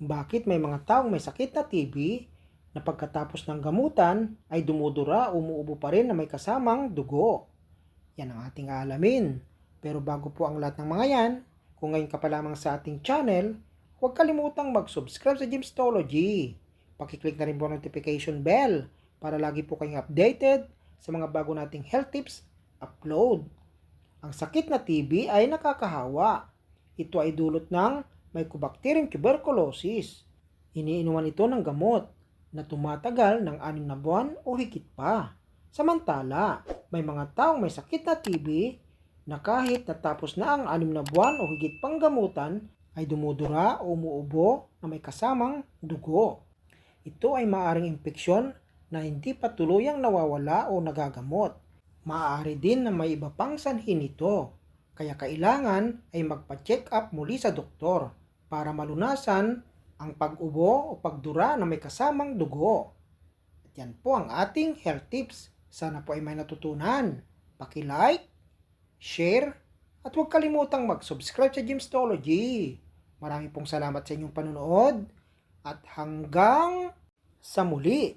Bakit may mga taong may sakit na TB na pagkatapos ng gamutan ay dumudura o umuubo pa rin na may kasamang dugo? Yan ang ating aalamin. Pero bago po ang lahat ng mga yan, kung ngayon ka pa lamang sa ating channel, huwag kalimutang mag-subscribe sa Gymstology. Pakiclick na rin po ang notification bell para lagi po kayong updated sa mga bago nating health tips upload. Ang sakit na TB ay nakakahawa. Ito ay dulot ng Mycobacterium tuberculosis. Iniinuman ito ng gamot na tumatagal ng anim na buwan o higit pa. Samantala, may mga taong may sakit na TB na kahit natapos na ang anim na buwan o higit pang gamutan ay dumudura o umuubo na may kasamang dugo. Ito ay maaring impeksyon na hindi pa tuluyang nawawala o nagagamot. Maaari din na may iba pang sanhi nito. Kaya kailangan ay magpa-check up muli sa doktor para malunasan ang pag-ubo o pagdura na may kasamang dugo. At yan po ang ating health tips. Sana po ay may natutunan. Paki-like, share, at huwag kalimutang mag-subscribe sa Gymstology. Marami pong salamat sa inyong panunood at hanggang sa muli.